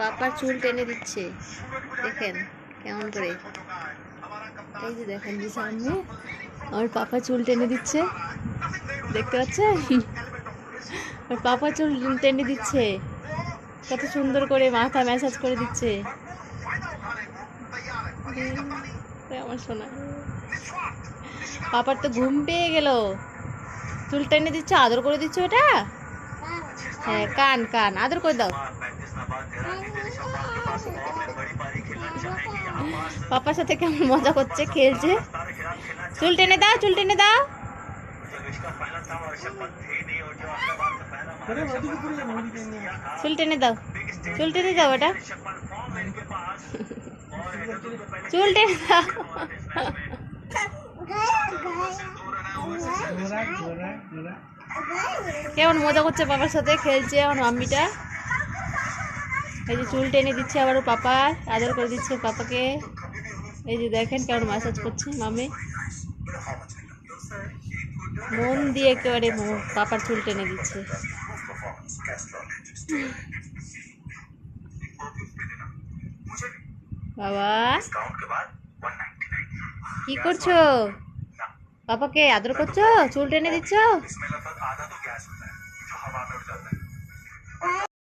পাপার চুল টেনে দিচ্ছে। দেখেন কেমন করে। এই যে দেখেন যে সামনে আমার পাপা চুল টেনে দিচ্ছে। দেখতে পাচ্ছেন? ওর পাপা চুল টেনে দিচ্ছে। কত সুন্দর করে মাথা ম্যাসাজ করে দিচ্ছে। আমার শোনা পাপার তো ঘুম পেয়ে গেল। চুল টেনে দিচ্ছ, আদর করে দিচ্ছ ওটা? হ্যাঁ কান কান, আদর করে দাও। পাপার সাথে কেমন মজা করছে, খেলছে? চুল টেনে দাও, চুল টেনে দাও। চুল টেনে দাও। চুল টেনে দাও ওটা। চুল টেনে দাও। কেমন মজা করছে বাবার সাথে, খেলছে আমার মাম্মিটা। এই যে চুল টেনে দিচ্ছে আবার ওর পাপা, আদর করে দিচ্ছে পাপাকে। এই যে দেখেন কেমন ম্যাসাজ করছে মামি মন দিয়ে একেবারে পাপার চুল টেনে দিচ্ছে। বাবা, কি করছ? পাপাকে আদর করছ? চুল টেনে দিচ্ছ?